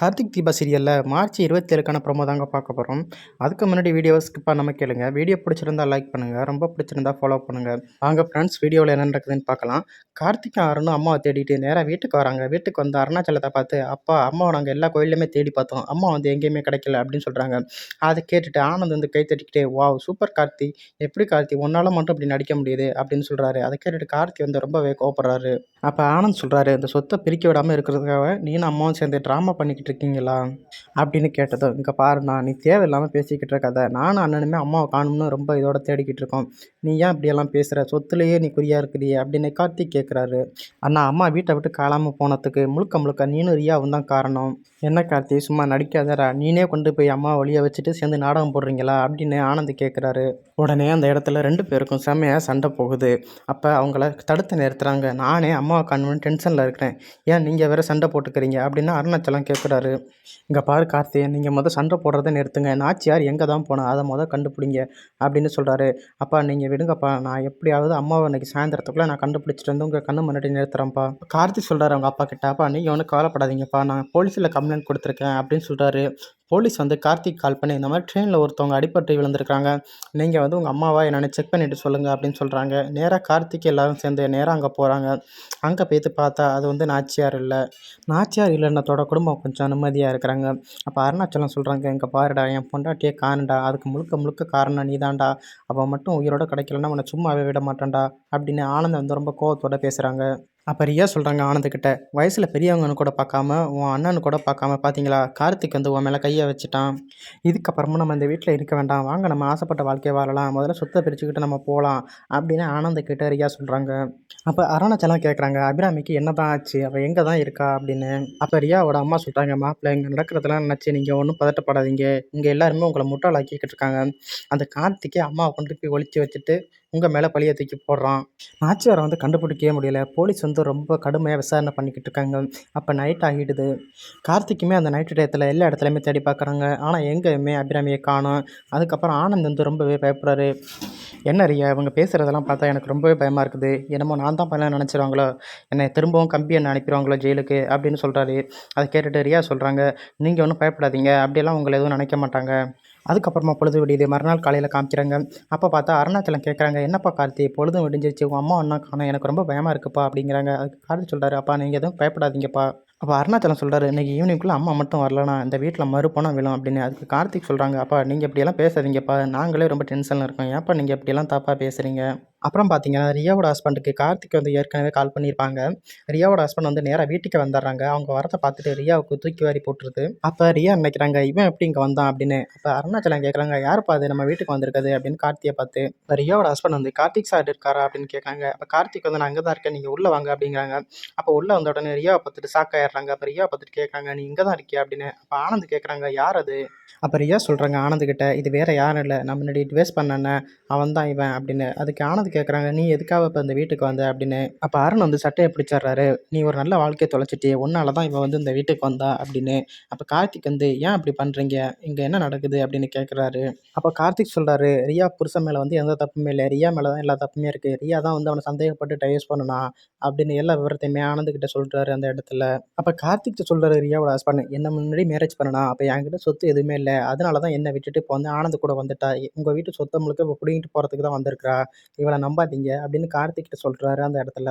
கார்த்திக் தீபா சீரியலில் மார்ச் இருபத்தி ஏழுக்கான ப்ரொமோ தாங்க பார்க்க போகிறோம் அதுக்கு முன்னாடி வீடியோவை ஸ்கிப் பண்ணாமல் கேளுங்க. வீடியோ பிடிச்சிருந்தா லைக் பண்ணுங்கள் ரொம்ப பிடிச்சிருந்தா ஃபாலோ பண்ணுங்கள் வாங்க ஃப்ரெண்ட்ஸ் வீடியோவில் என்ன நடக்குதுன்னு பார்க்கலாம். கார்த்திக் அருணும் அம்மாவை தேடிட்டு நேராக வீட்டுக்கு வராங்க. வீட்டுக்கு வந்து அருணாச்சலத்தை பார்த்து அப்பா அம்மாவை நாங்கள் எல்லா கோயிலுமே தேடி பார்த்தோம். அம்மா வந்து எங்கேயுமே கிடைக்கல அப்படின்னு சொல்கிறாங்க அதை கேட்டுட்டு ஆனந்த் வந்து கை தட்டிக்கிட்டே வாவ் சூப்பர் கார்த்தி. எப்படி கார்த்தி? ஒன்றால் மட்டும் இப்படி நடிக்க முடியுது அப்படின்னு சொல்கிறாரு அதை கேட்டுட்டு கார்த்தி வந்து ரொம்பவே கோவப்படுறாரு. அப்போ ஆனந்த் சொல்கிறாரு இந்த சொத்தை பிரிக்க விடாமல் இருக்கிறதுக்காக நீனும் அம்மாவும் சேர்ந்து ட்ராமா பண்ணிக்கிட்டு இருக்கீங்களா அப்படின்னு கேட்டதும் இங்கே பாருண்ணா நீ தேவையில்லாமல் பேசிக்கிட்டு இருக்காத நானும் அண்ணனுமே அம்மாவை காணும்னு ரொம்ப இதோட தேடிக்கிட்டு இருக்கோம். நீ ஏன் இப்படியெல்லாம் பேசுகிற சொத்துலேயே நீ குறியாக இருக்கிறியே அப்படின்னு கார்த்திக் கேட்குறாரு அண்ணா அம்மா வீட்டை விட்டு காலாமல் போனதுக்கு முழுக்க முழுக்க நீனும் ரியாவும் தான் காரணம். என்ன கார்த்தி சும்மா நடிக்காதரா நீனே கொண்டு போய் அம்மா வழியை வச்சுட்டு சேர்ந்து நாடகம் போடுறீங்களா? அப்படின்னு ஆனந்த் கேட்குறாரு உடனே அந்த இடத்துல ரெண்டு பேருக்கும் செம்மையாக சண்டை போகுது. அப்போ அவங்கள தடுத்து நிறுத்துறாங்க. நானே அம்மாவை காணும்னு டென்ஷனில் இருக்கிறேன். ஏன் நீங்கள் வேறு சண்டை போட்டுக்கிறீங்க? அப்படின்னு அருணாச்சலம் கேட்குறாரு இங்கே பாரு கார்த்தி நீங்கள் மொதல் சண்டை போடுறதை நிறுத்துங்க. நாச்சியார் எங்கே தான் போனால் அதை மொதல் கண்டுபிடிங்க அப்படின்னு சொல்கிறாரு அப்பா நீங்கள் விடுங்கப்பா. நான் எப்படியாவது அம்மாவை இன்னைக்கு சாயந்தரத்துக்குள்ளே நான் கண்டுபிடிச்சிட்டு வந்து உங்கள் கண்ணு முன்னாடி நிறுத்துறேன்ப்பா. கார்த்தி சொல்கிறாரு அவங்க அப்பா கிட்ட அப்பா நீங்கள் ஒன்றும் கவலைப்படாதீங்கப்பா. நான் போலீஸில் கம்ப்ளைண்ட் கொடுத்துருக்கேன் அப்படின்னு சொல்கிறாரு போலீஸ் வந்து கார்த்திக் கால் பண்ணி இந்த மாதிரி ட்ரெயினில் ஒருத்தவங்க அடிபட்டு விழுந்திருக்காங்க. நீங்கள் வந்து உங்கள் அம்மாவா என்னென்னு செக் பண்ணிவிட்டு சொல்லுங்கள் அப்படின்னு சொல்கிறாங்க நேராக கார்த்திக் எல்லாரும் சேர்ந்து நேராக அங்கே போகிறாங்க அங்கே போய்த்து பார்த்தா அது வந்து நாச்சியார் இல்லை. நாச்சியார் இல்லைன்னத்தோட குடும்பம் கொஞ்சம் நிம்மதியாக இருக்கிறாங்க. அப்போ அருணாச்சலம் சொல்கிறாங்க இங்கே பாருடா என் பொண்டாட்டியே காணுடா அதுக்கு முழுக்க முழுக்க காரணம் நீதான்டா. அவன் மட்டும் உயிரோட கிடைக்கலன்னா உன்னை சும்மாவே விட மாட்டேன்டா. அப்படின்னு ஆனந்தம் வந்து ரொம்ப கோவத்தோட பேசுகிறாங்க அப்போ ரியா சொல்கிறாங்க ஆனந்துக்கிட்ட வயசில் பெரியவங்கன்னு கூட பார்க்காம உன் அண்ணனு கூட பார்க்காம பார்த்தீங்களா? கார்த்திக் வந்து உன் மேலே கையை வச்சுட்டான். இதுக்கப்புறமா நம்ம இந்த வீட்டில் இருக்க வேண்டாம். வாங்க நம்ம ஆசைப்பட்ட வாழ்க்கையை வாழலாம். முதல்ல சொத்தை பிரிச்சுக்கிட்டு நம்ம போகலாம் அப்படின்னு ஆனந்துக்கிட்ட ரியா சொல்கிறாங்க அப்போ அருணாச்சலம் கேட்குறாங்க அபிராமிக்கு என்ன தான் ஆச்சு? அவள் எங்கே தான் இருக்கா? அப்படின்னு. அப்போ ரியாவோட அம்மா சொல்கிறாங்க மாப்பிள்ளை இங்கே நடக்கிறதெல்லாம் நினச்சி நீங்கள் ஒன்றும் பதட்டப்படாதீங்க. இங்கே எல்லாருமே உங்களை முட்டாளாக்கிக்கிட்டு இருக்காங்க. அந்த கார்த்திக்கே அம்மாவை கொண்டு போய் ஒழிச்சு வச்சுட்டு உங்கள் மேலே பழியை தூக்கி போடுறான். நாச்சியாரை வந்து கண்டுபிடிக்கவே முடியல. போலீஸ் வந்து ரொம்ப கடுமையாக விசாரணை பண்ணிக்கிட்டு இருக்காங்க. அப்போ நைட் ஆகிடுது. கார்த்திக்குமே அந்த நைட்டு டயத்தில் எல்லா இடத்துலையுமே தேடி பார்க்குறாங்க ஆனால் எங்கேயுமே அபிராமியை காணும். அதுக்கப்புறம் ஆனந்த் வந்து ரொம்பவே பயப்படுறாரு. என்ன ரியா இவங்க பேசுகிறதெல்லாம் பார்த்தா எனக்கு ரொம்பவே பயமாக இருக்குது. என்னமோ நான் தான் பண்ண நினச்சிருவாங்களோ? என்னை திரும்பவும் கம்பி என்ன அனுப்பிடுவாங்களோ ஜெயிலுக்கு? அப்படின்னு சொல்கிறாரு அதை கேட்டுட்டு ரியா சொல்கிறாங்க நீங்கள் ஒன்றும் பயப்படாதீங்க. அப்படியெல்லாம் உங்களை எதுவும் நினைக்க மாட்டாங்க. அதுக்கப்புறமா பொழுது விடியுது. மறுநாள் காலையில் காமிக்கிறாங்க. அப்போ பார்த்தா அருணாச்சலம் கேட்குறாங்க என்னப்பா கார்த்தி பொழுதும் விடிஞ்சிருச்சு. உங்கள் அம்மா ஒன்றா காணும். எனக்கு ரொம்ப பயமாக இருக்குப்பா அப்படிங்கிறாங்க. அதுக்கு கார்த்தி சொல்கிறாரு அப்பா நீங்கள் எதுவும் பயப்படாதீங்கப்பா. அப்போ அருணாச்சலம் சொல்கிறாரு இன்றைக்கி ஈவினிங்குள்ளே அம்மா மட்டும் வரலனா இந்த வீட்டில் மறுபணம் விழும் அப்படின்னு. அதுக்கு கார்த்திக் சொல்கிறாங்க அப்பா நீங்கள் இப்படியெல்லாம் பேசாதீங்கப்பா. நாங்களே ரொம்ப டென்ஷனில் இருக்கோம். ஏன்ப்பா நீங்கள் இப்படியெல்லாம் தப்பாக பேசுகிறீங்க அப்புறம் பார்த்தீங்கன்னா ரியாவோட ஹஸ்பண்டுக்கு கார்த்திக் வந்து ஏற்கனவே கால் பண்ணியிருப்பாங்க. ரியாவோட ஹஸ்பண்ட் வந்து நேராக வீட்டுக்கு வந்துடுறாங்க அவங்க வரத்தை பார்த்துட்டு ரியாவுக்கு தூக்கி வாரி போட்டுருது. அப்போ ரியா நினைக்கிறாங்க இவன் எப்படி இங்கே வந்தான்? அப்படின்னு. அப்போ அருணாச்சலம் கேட்குறாங்க யாருப்பா அது நம்ம வீட்டுக்கு வந்திருக்குது அப்படின்னு கார்த்தியை பார்த்து இப்போ ரியாவோட ஹஸ்பண்ட் வந்து கார்த்திக் சார் இருக்காரா? அப்படின்னு கேட்குறாங்க அப்போ கார்த்திக் வந்து நான் அங்கே தான் இருக்கேன். நீங்கள் உள்ளே வாங்க. அப்படிங்கிறாங்க. அப்போ உள்ளே வந்த உடனே ரியாவை பார்த்துட்டு சாக்காயிடுறாங்க அப்போ ரியாவை பார்த்துட்டு கேட்குறாங்க நீ இங்கே தான் இருக்கியா? அப்படின்னு. அப்போ ஆனந்த் கேட்குறாங்க யார் அது? அப்போ ரியா சொல்கிறாங்க ஆனந்த் கிட்ட இது வேற யாரும் இல்லை. நம்ம முன்னாடி டிவைஸ் பண்ணன அவன் தான் இவன். அப்படின்னு. அதுக்கு ஆனந்த் கேட்குறாங்க நீ எதுக்காக இப்போ இந்த வீட்டுக்கு வந்த? அப்படின்னு. அப்போ அருண் வந்து சட்டையை பிடிச்சிடுறாரு. நீ ஒரு நல்ல வாழ்க்கையை தொலைச்சிட்டே உன்னால தான் இவன் வந்து இந்த வீட்டுக்கு வந்தா? அப்படின்னு. அப்போ கார்த்திக் வந்து ஏன் அப்படி பண்ணுறீங்க இங்கே என்ன நடக்குது? அப்படின்னு கேட்குறாரு அப்போ கார்த்திக் சொல்கிறாரு ரியா புருஷன் மேலே வந்து எந்த தப்புமே இல்லை ரியா மேலே தான் எல்லா தப்புமே இருக்குது ரியா தான் வந்து அவனை சந்தேகப்பட்டு டைவர்ஸ் பண்ணனா? அப்படின்னு எல்லா விவரத்தையுமே ஆனந்துக்கிட்ட சொல்கிறாரு அந்த இடத்துல. அப்போ கார்த்திக் சொல்கிறாரு ரியாவோட ஹஸ்பண்ட் என்ன முன்னாடி மேரேஜ் பண்ணனா? அப்போ என்கிட்ட சொத்து எதுவுமே இல்லை. அதனால தான் என்னை விட்டுட்டு இப்போ வந்து ஆனந்த் கூட வந்துட்டா. உங்கள் வீட்டு சொத்தை முழுக்க இப்போ பிடிங்கிட்டு போகிறதுக்கு தான் வந்திருக்கிறா. இவளை நம்பாதீங்க அப்படின்னு கார்த்திக்கிட்ட சொல்கிறாரு அந்த இடத்துல.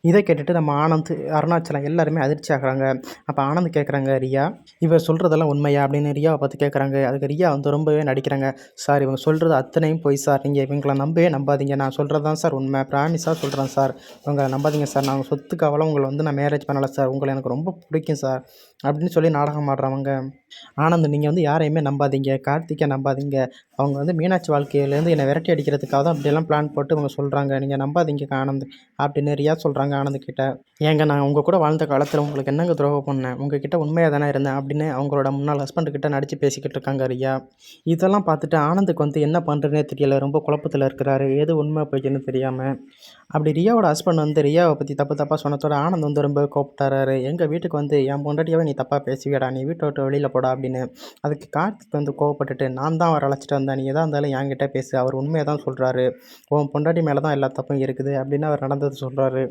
இதை கேட்டுட்டு நம்ம ஆனந்த் அருணாச்சலம் எல்லாருமே அதிர்ச்சி ஆகிறாங்க. அப்போ ஆனந்த் கேட்குறாங்க ரியா இவர் சொல்கிறதெல்லாம் உண்மையா? அப்படின்னு ரியாவை பார்த்து கேட்குறாங்க அதுக்கு ரியா வந்து ரொம்பவே நடிக்கிறாங்க. சார் இவங்க சொல்கிறது அத்தனையும் போய் சார். நீங்கள் இவங்களை நம்பவே நம்பாதீங்க. நான் சொல்கிறது தான் சார் உண்மை. ப்ராமிஸாக சொல்கிறேன் சார். இவங்களை நம்பாதீங்க சார். நான் சொத்துக்காவலாம் உங்களை வந்து நான் மேரேஜ் பண்ணலை சார். உங்களை எனக்கு ரொம்ப பிடிக்கும் சார். அப்படின்னு சொல்லி நாடகம் ஆடுறவங்க. ஆனந்த் நீங்கள் வந்து யாரையுமே நம்பாதீங்க. கார்த்திகை நம்பாதீங்க. அவங்க வந்து மீனாட்சி வாழ்க்கையிலேருந்து என்னை விரட்டி அடிக்கிறதுக்காக தான் அப்படியெல்லாம் பிளான் போட்டு இவங்க சொல்கிறாங்க நீங்கள் நம்பாதீங்க ஆனந்த். அப்படின்னு ரியா சொல்கிறாங்க ஆனந்த் கிட்ட. ஏங்க நான் உங்கள் கூட வாழ்ந்த காலத்தில் உங்களுக்கு என்னங்க துரோகம் பண்ணேன்? உங்கள் கிட்ட உண்மையாக தானே இருந்தேன் அப்படின்னு அவங்களோட முன்னாள் ஹஸ்பண்டு கிட்ட நடித்து பேசிக்கிட்டு இருக்காங்க ரியா. இதெல்லாம் பார்த்துட்டு ஆனந்துக்கு வந்து என்ன பண்ணுறதுனே தெரியல. ரொம்ப குழப்பத்தில் இருக்கிறாரு. எது உண்மை போய்க்குன்னு தெரியாமல் அப்படி ரியாவோட ஹஸ்பண்ட் வந்து ரியாவை பற்றி தப்பு தப்பாக சொன்னதோட ஆனந்த் வந்து ரொம்ப கோப்பிட்டாரு எங்கள் வீட்டுக்கு வந்து என் பொண்டாட்டியாவே நீ தப்பாக பேசுவியடா. நீ வீட்டை விட்டு வெளியில் போடா அப்படின்னு. அதுக்கு கார்த்திக் வந்து கோவப்பட்டுட்டு நான் தான் அவர் அழைச்சிட்டு வந்தேன். நீ எதாக இருந்தாலும் என்கிட்ட பேசு. அவர் உண்மையை தான் சொல்கிறாரு உன் பொண்டாட்டி மேலே தான் எல்லா தப்பும் இருக்குது அப்படின்னு அவர் நடந்தது சொல்கிறாரு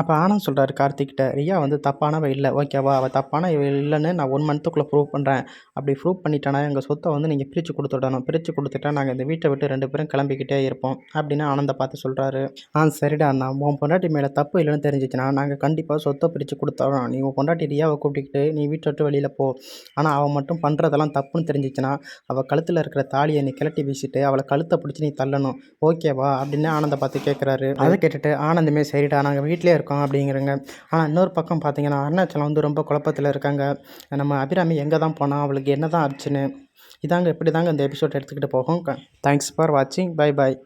அப்போ ஆனந்த் சொல்கிறாரு கார்த்திக்கிட்ட ரியா வந்து தப்பானவ இல்லை. ஓகேவா அவள் தப்பான இல்லைன்னு நான் ஒன் மந்த்துக்குள்ளே ப்ரூவ் பண்ணுறேன் அப்படி ப்ரூவ் பண்ணிட்டேன்னா எங்கள் சொத்தை வந்து நீங்கள் பிரித்து கொடுத்துடணும் பிரித்து கொடுத்துட்டா நாங்கள் இந்த வீட்டை விட்டு ரெண்டு பேரும் கிளம்பிக்கிட்டே இருப்போம் அப்படின்னு ஆனந்தை பார்த்து சொல்கிறாரு ஆ சரிடா நான் உன் பொண்டாட்டி மேலே தப்பு இல்லைன்னு தெரிஞ்சிச்சுன்னா நாங்கள் கண்டிப்பாக சொத்தை பிரித்து கொடுத்துறோம். நீ உன் பொண்டாட்டி ரியாவை கூப்பிட்டுக்கிட்டு நீ வீட்டை விட்டு வெளியில் போ. ஆனால் அவள் மட்டும் பண்ணுறதெல்லாம் தப்புன்னு தெரிஞ்சிச்சுன்னா அவள் கழுத்தில் இருக்கிற தாலியை நீ கிளட்டி வீசிட்டு அவளை கழுத்தை பிடிச்சி நீ தள்ளணும். ஓகேவா அப்படின்னு ஆனந்தை பார்த்து கேட்குறாரு அதை கேட்டுட்டு ஆனந்தமே சரிடா நாங்கள் வீட்டில் இருக்கோம் அப்படிங்கிறங்க. ஆனால் இன்னொரு பக்கம் பார்த்தீங்கன்னா அருணாச்சலம் வந்து ரொம்ப குழப்பத்தில் இருக்காங்க. நம்ம அபிராமி எங்கே தான் போனால் அவளுக்கு என்ன தான் ஆச்சுன்னு. இதாங்க இப்படி தாங்க இந்த எபிசோட் எடுத்துக்கிட்டு போகும். தேங்க்ஸ் ஃபார் வாட்சிங் பை பாய்